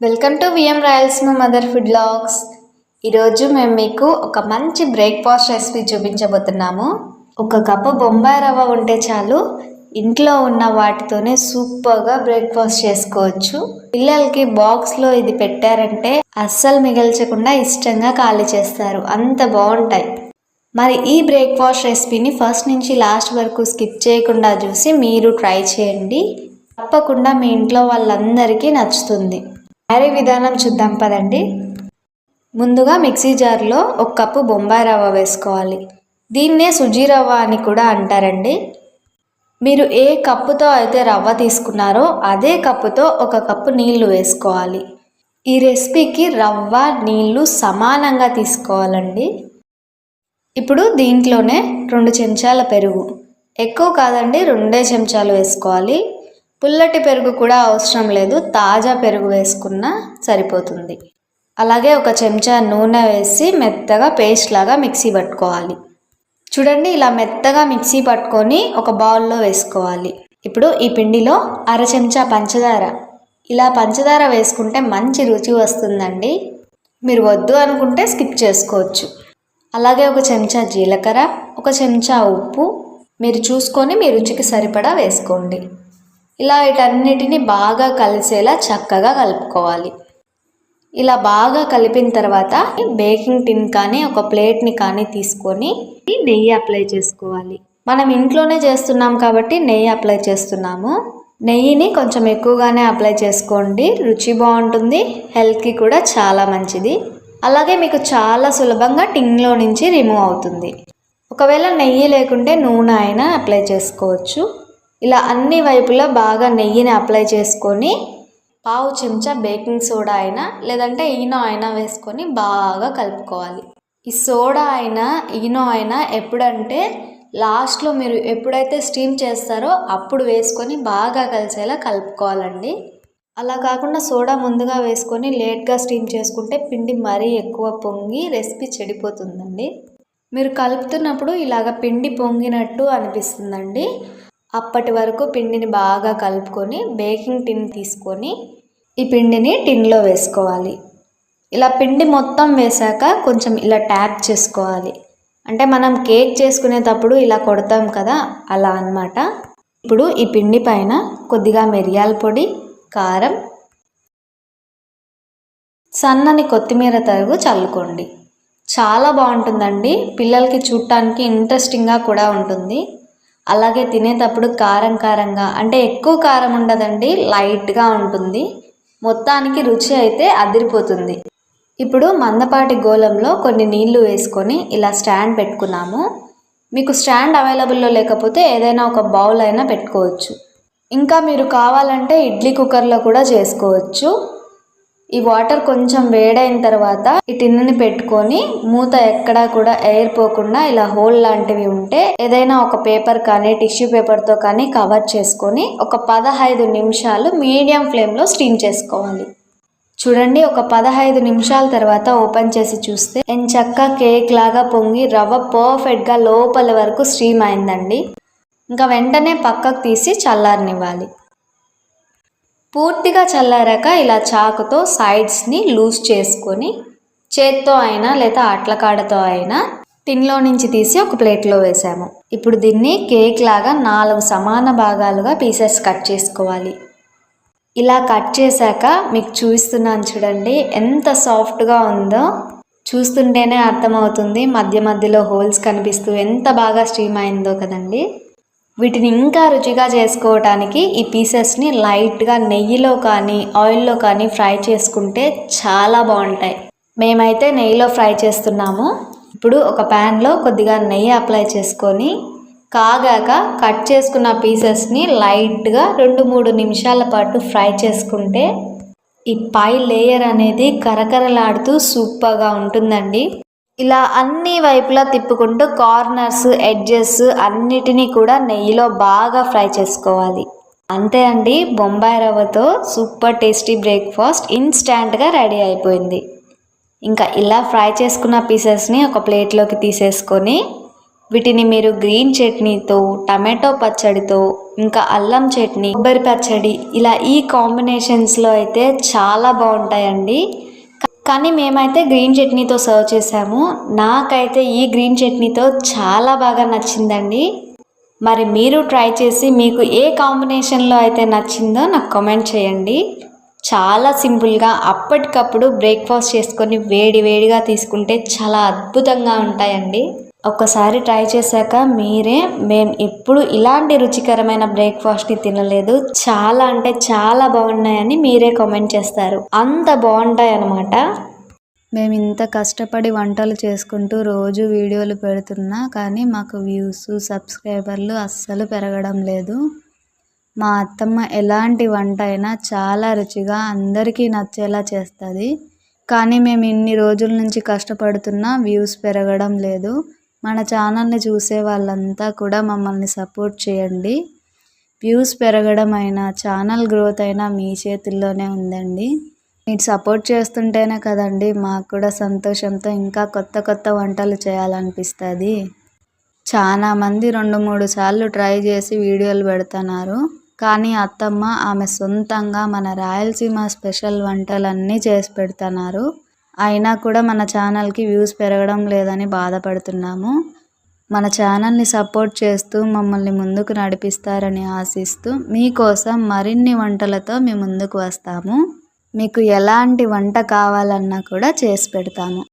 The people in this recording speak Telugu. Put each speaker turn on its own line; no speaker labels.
Welcome to VM Rayalaseema mother food logs ఈరోజు మేము మీకు ఒక మంచి బ్రేక్ఫాస్ట్ రెసిపీ చూపించబోతున్నాము. ఒక కప్పు బొంబాయి రవ్వ ఉంటే చాలు. ఇంట్లో ఉన్న వాటితోనే సూపర్గా బ్రేక్ఫాస్ట్ చేసుకోవచ్చు. పిల్లలకి బాక్స్లో ఇది పెట్టారంటే అస్సలు మిగల్చకుండా ఇష్టంగా ఖాళీ చేస్తారు. అంత బాగుంటాయి. మరి ఈ బ్రేక్ఫాస్ట్ రెసిపీని ఫస్ట్ నుంచి లాస్ట్ వరకు స్కిప్ చేయకుండా చూసి మీరు ట్రై చేయండి. తప్పకుండా మీ ఇంట్లో వాళ్ళందరికీ నచ్చుతుంది. తయారీ విధానం చూద్దాం పదండి. ముందుగా మిక్సీ జార్లో ఒక కప్పు బొంబాయి రవ్వ వేసుకోవాలి. దీన్నే సుజీ రవ్వ అని కూడా అంటారండి. మీరు ఏ కప్పుతో అయితే రవ్వ తీసుకున్నారో అదే కప్పుతో ఒక కప్పు నీళ్ళు వేసుకోవాలి. ఈ రెసిపీకి రవ్వ నీళ్ళు సమానంగా తీసుకోవాలండి. ఇప్పుడు దీంట్లోనే రెండు చెంచాల పెరుగు. ఎక్కువ కాదండి రెండే చెంచాలు వేసుకోవాలి. పుల్లటి పెరుగు కూడా అవసరం లేదు తాజా పెరుగు వేసుకున్నా సరిపోతుంది. అలాగే ఒక చెంచా నూనె వేసి మెత్తగా పేస్ట్ లాగా మిక్సీ పట్టుకోవాలి. చూడండి ఇలా మెత్తగా మిక్సీ పట్టుకొని ఒక బౌల్లో వేసుకోవాలి. ఇప్పుడు ఈ పిండిలో అర చెంచా పంచదార. ఇలా పంచదార వేసుకుంటే మంచి రుచి వస్తుందండి. మీరు వద్దు అనుకుంటే స్కిప్ చేసుకోవచ్చు. అలాగే ఒక చెంచా జీలకర్ర ఒక చెంచా ఉప్పు. మీరు చూసుకొని మీ రుచికి సరిపడా వేసుకోండి. ఇలా వీటన్నిటిని బాగా కలిసేలా చక్కగా కలుపుకోవాలి. ఇలా బాగా కలిపిన తర్వాత బేకింగ్ టిన్ కానీ ఒక ప్లేట్ని కానీ తీసుకొని నెయ్యి అప్లై చేసుకోవాలి. మనం ఇంట్లోనే చేస్తున్నాం కాబట్టి నెయ్యి అప్లై చేస్తున్నాము. నెయ్యిని కొంచెం ఎక్కువగానే అప్లై చేసుకోండి. రుచి బాగుంటుంది హెల్త్కి కూడా చాలా మంచిది. అలాగే మీకు చాలా సులభంగా టిన్లో నుంచి రిమూవ్ అవుతుంది. ఒకవేళ నెయ్యి లేకుంటే నూనె అయినా అప్లై చేసుకోవచ్చు. ఇలా అన్ని వైపులా బాగా నెయ్యిని అప్లై చేసుకొని పావు చెంచా బేకింగ్ సోడా అయినా లేదంటే ఈనో అయినా వేసుకొని బాగా కలుపుకోవాలి. ఈ సోడా అయినా ఈనో అయినా ఎప్పుడంటే లాస్ట్లో మీరు ఎప్పుడైతే స్టీమ్ చేస్తారో అప్పుడు వేసుకొని బాగా కలిసేలా కలుపుకోవాలండి. అలా కాకుండా సోడా ముందుగా వేసుకొని లేట్గా స్టీమ్ చేసుకుంటే పిండి మరీ ఎక్కువ పొంగి రెసిపీ చెడిపోతుందండి. మీరు కలుపుతున్నప్పుడు ఇలాగ పిండి పొంగినట్టు అనిపిస్తుందండి. అప్పటి వరకు పిండిని బాగా కలుపుకొని బేకింగ్ టిన్ తీసుకొని ఈ పిండిని టిన్లో వేసుకోవాలి. ఇలా పిండి మొత్తం వేశాక కొంచెం ఇలా ట్యాప్ చేసుకోవాలి. అంటే మనం కేక్ చేసుకునేటప్పుడు ఇలా కొడతాం కదా అలా అన్నమాట. ఇప్పుడు ఈ పిండి పైన కొద్దిగా మిరియాల పొడి కారం సన్నని కొత్తిమీర తరుగు చల్లుకోండి. చాలా బాగుంటుందండి. పిల్లలకి చూడటానికి ఇంట్రెస్టింగ్గా కూడా ఉంటుంది. అలాగే తినేటప్పుడు కారం కారంగా అంటే ఎక్కువ కారం ఉండదండి లైట్గా ఉంటుంది. మొత్తానికి రుచి అయితే అదిరిపోతుంది. ఇప్పుడు మందపాటి గోళంలో కొన్ని నీళ్ళు వేసుకొని ఇలా స్టాండ్ పెట్టుకున్నాము. మీకు స్టాండ్ అవైలబుల్లో లేకపోతే ఏదైనా ఒక బౌల్ అయినా పెట్టుకోవచ్చు. ఇంకా మీరు కావాలంటే ఇడ్లీ కుక్కర్లో కూడా చేసుకోవచ్చు. ఈ వాటర్ కొంచెం వేడైన తర్వాత ఈ టిన్నుని పెట్టుకొని మూత ఎక్కడా కూడా ఎయిర్ పోకుండా ఇలా హోల్ లాంటివి ఉంటే ఏదైనా ఒక పేపర్ కానీ టిష్యూ పేపర్తో కానీ కవర్ చేసుకొని ఒక పదహైదు నిమిషాలు మీడియం ఫ్లేమ్లో స్టీమ్ చేసుకోవాలి. చూడండి ఒక పదహైదు నిమిషాల తర్వాత ఓపెన్ చేసి చూస్తే ఎంచక్క కేక్ లాగా పొంగి రవ్వ పర్ఫెక్ట్గా లోపల వరకు స్టీమ్ అయిందండి. ఇంకా వెంటనే పక్కకు తీసి చల్లారనివ్వాలి. పూర్తిగా చల్లారాక ఇలా చాకుతో సైడ్స్ని లూజ్ చేసుకొని చేత్తో అయినా లేదా అట్లకాడతో అయినా టిన్లో నుంచి తీసి ఒక ప్లేట్లో వేసాము. ఇప్పుడు దీన్ని కేక్ లాగా నాలుగు సమాన భాగాలుగా పీసెస్ కట్ చేసుకోవాలి. ఇలా కట్ చేశాక మీకు చూపిస్తున్నాను చూడండి ఎంత సాఫ్ట్గా ఉందో. చూస్తుంటేనే అర్థమవుతుంది మధ్య మధ్యలో హోల్స్ కనిపిస్తూ ఎంత బాగా స్టీమ్ అయిందో కదండి. వీటిని ఇంకా రుచిగా చేసుకోవటానికి ఈ పీసెస్ని లైట్గా నెయ్యిలో కానీ ఆయిల్లో కానీ ఫ్రై చేసుకుంటే చాలా బాగుంటాయి. మేమైతే నెయ్యిలో ఫ్రై చేస్తున్నాము. ఇప్పుడు ఒక ప్యాన్లో కొద్దిగా నెయ్యి అప్లై చేసుకొని కాగాక కట్ చేసుకున్న పీసెస్ని లైట్గా రెండు మూడు నిమిషాల పాటు ఫ్రై చేసుకుంటే ఈ పై లేయర్ అనేది కరకరలాడుతూ సూపర్గా ఉంటుందండి. ఇలా అన్ని వైపులా తిప్పుకుంటూ కార్నర్స్ ఎడ్జెస్ అన్నిటినీ కూడా నెయ్యిలో బాగా ఫ్రై చేసుకోవాలి. అంతే అండి బొంబాయి రవ్వతో సూపర్ టేస్టీ బ్రేక్ఫాస్ట్ ఇన్స్టాంట్గా రెడీ అయిపోయింది. ఇంకా ఇలా ఫ్రై చేసుకున్న పీసెస్ని ఒక ప్లేట్లోకి తీసేసుకొని వీటిని మీరు గ్రీన్ చట్నీతో టమాటో పచ్చడితో ఇంకా అల్లం చట్నీ కొబ్బరి పచ్చడి ఇలా ఈ కాంబినేషన్స్లో అయితే చాలా బాగుంటాయండి. కానీ మేమైతే గ్రీన్ చట్నీతో సర్వ్ చేసాము నాకైతే ఈ గ్రీన్ చట్నీతో చాలా బాగా నచ్చిందండి. మరి మీరు ట్రై చేసి మీకు ఏ కాంబినేషన్లో అయితే నచ్చిందో నాకు కామెంట్ చేయండి. చాలా సింపుల్గా అప్పటికప్పుడు బ్రేక్ఫాస్ట్ చేసుకొని వేడి వేడిగా తీసుకుంటే చాలా అద్భుతంగా ఉంటాయండి. ఒక్కసారి ట్రై చేశాక మీరే మేము ఎప్పుడు ఇలాంటి రుచికరమైన బ్రేక్ఫాస్ట్ని తినలేదు. చాలా అంటే చాలా బాగున్నాయని మీరే కామెంట్ చేస్తారు. అంత బాగుంటాయి అన్నమాట మేము ఇంత కష్టపడి వంటలు చేసుకుంటూ రోజు వీడియోలు పెడుతున్నా కానీ మాకు వ్యూస్ సబ్స్క్రైబర్లు అస్సలు పెరగడం లేదు. మా అత్తమ్మ ఎలాంటి వంట అయినా చాలా రుచిగా అందరికీ నచ్చేలా చేస్తుంది. కానీ మేము ఇన్ని రోజుల నుంచి కష్టపడుతున్నా వ్యూస్ పెరగడం లేదు. మన ఛానల్ని చూసే వాళ్ళంతా కూడా మమ్మల్ని సపోర్ట్ చేయండి. వ్యూస్ పెరగడం అయినా ఛానల్ గ్రోత్ అయినా మీ చేతుల్లోనే ఉందండి. మీరు సపోర్ట్ చేస్తుంటేనే కదండి మాకు కూడా సంతోషంతో ఇంకా కొత్త కొత్త వంటలు చేయాలనిపిస్తుంది. చాలా మంది రెండు మూడు సార్లు ట్రై చేసి వీడియోలు పెడుతున్నారు. కానీ అత్తమ్మ ఆమె సొంతంగా మన రాయలసీమ స్పెషల్ వంటలన్నీ చేసి పెడుతున్నారు. అయినా కూడా మన ఛానల్కి వ్యూస్ పెరగడం లేదని బాధపడుతున్నాము. మన ఛానల్ని సపోర్ట్ చేస్తూ మమ్మల్ని ముందుకు నడిపిస్తారని ఆశిస్తూ మీకోసం మరిన్ని వంటలతో మీ ముందుకు వస్తాము. మీకు ఎలాంటి వంట కావాలన్నా కూడా చేసి పెడతాము.